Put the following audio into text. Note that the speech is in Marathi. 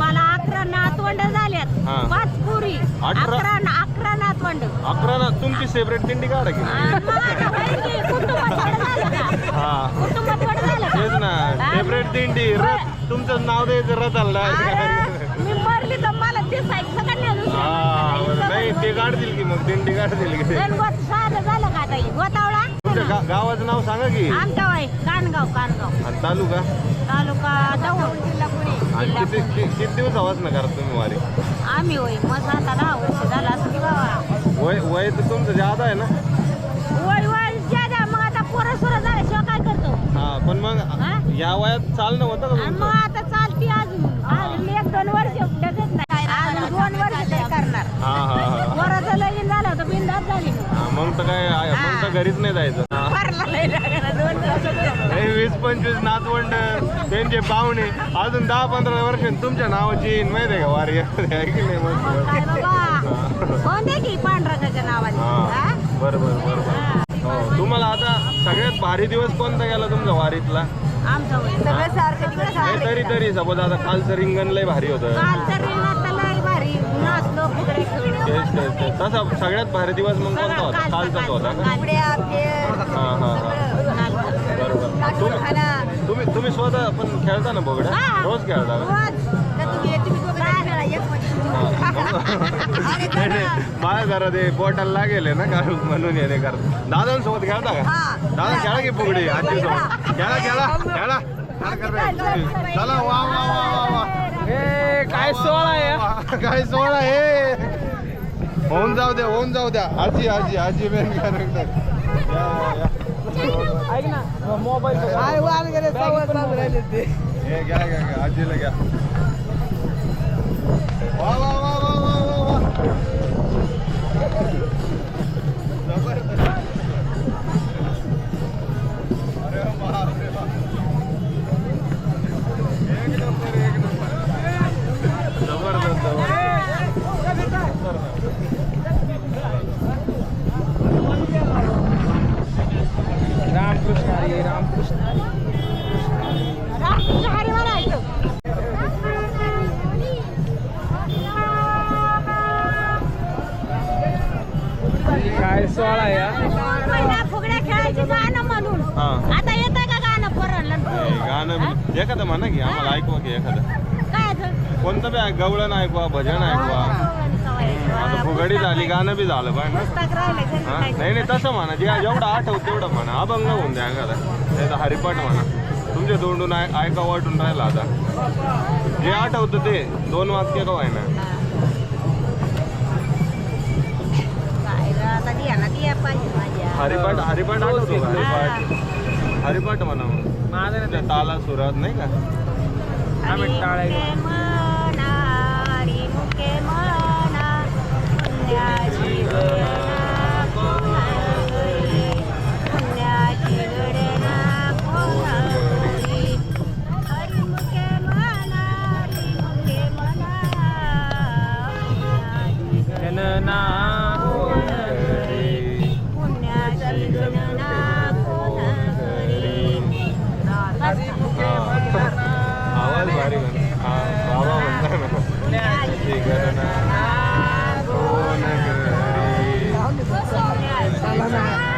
मला अकरा नातवंड झाल्यात. हा. पाच पुरी. अठरा? अकरा अकरा नातवंड. अकरा ना तुमची सेपरेट दिंडी काढा की आणि माझं बहिणी कुटुंब थोडं झालं का? हा. कुटुंब थोडं झालं तेच ना? सेपरेट दिंडी रथ. तुमचं नाव द्यायचं रथाला अरे, मी मरली तर मला दिसायचं का नाही हा बरं. नाही ते काढतील की मग. दिंडी काढतील की. गणगोत साधं झालं का ताई गोतावळा? तुमच्या गा- गावाचं नाव सांगा की. आमचा वय कानगाव कानगाव. आणि तालुका? तालुका दौंड जिल्हा पुणे आणि जिल्हा किती पुणे. कि- किती दिवसावाच ना करत तुम्ही वारी? आम्ही होय मग आता दहा वर्ष झालं असं की बाबा. वय वय तर तुमचं जादा आहे ना. वय वय ज्यादा मग आता पोरं सोरं झाल्याशिवाय काय करतो? हा पण मग? या वयात चालणं होतं का आणि मग तुमचं आता चालती अजून. अजून एक दोन वर्ष लगेच नाही. अजून दोन वर्ष काय करणार. हा हा हा. पोराचं लगीन झालं होतं बिंदात झाली. हा, मग तर काय आहे, मग तर घरीच नाही जायचं. वीस पंचवीस नातवंड त्यांचे पाहुणे अजून दहा पंधरा वर्ष तुमच्या नावाची येईन माहिती आहे का वारी? ऐकली की नाही मग बरोबर. बरोबर हो, तुम्हाला आता सगळ्यात भारी दिवस कोणता गेला तुमचा वारीतला? तरी तरी सपोज आता कालचं रिंगण लय भारी होतं. तेच तसा सगळ्यात भारी दिवस मग कोणता होता? कालचाच होता का? फुगडे आपले हा हा हा. बरोबर. तुम्ही तुम्ही तुम्ही स्वतः पण खेळता ना बोगड्या रोज खेळता का? नाही, नाही. मला जरा ते बोटाला लागेल आहे ना कारण म्हणून येणे करत? दादांसोबत खेळता का? दादा खेळा की फुगडी? आजी सोबत खेळा खेळा. खेळा? चला वा वा वा वा वा. काय सोळा आहे? काय सोळा हे होऊन जाऊ द्या होऊन जाऊ द्या. आजी आजी आजी मेन कॅरेक्टर ऐक ना मोबाईल. हे आजीला घ्या. आहे फुगड्या खेळायची गाणं म्हणून. हा. आता येतंय का गाणं पोरांना हे? गाणं एखादं म्हणा की आम्हाला ऐकवा की एखादं. काय? कोणतं बी ऐक- गवळण ऐकवा भजन ऐकवा. आता फुगडी झाली गाणं बी झालं पाहिजे ना. पुस्तक राहिलं घरी हा? काय? नाही नाही तसं म्हणा. जे जेवढं आठवत तेवढं म्हणा. अभंग होऊन द्या एखादा. तर हरिपाठ म्हणा. तुमच्या तोंडून ऐ- ऐका वाटून राहिला आता. जे आठवतं ते दोन वाक्य का ना पाहिजे माझ्या हरिपाठ हरिपाठ आठवतो का? हरिपाठ. हरिपाठ म्हणा मग. माझं त्या ताला सुरात नाही का? टाळायचं. ते Ah, bonne grâce. Salam.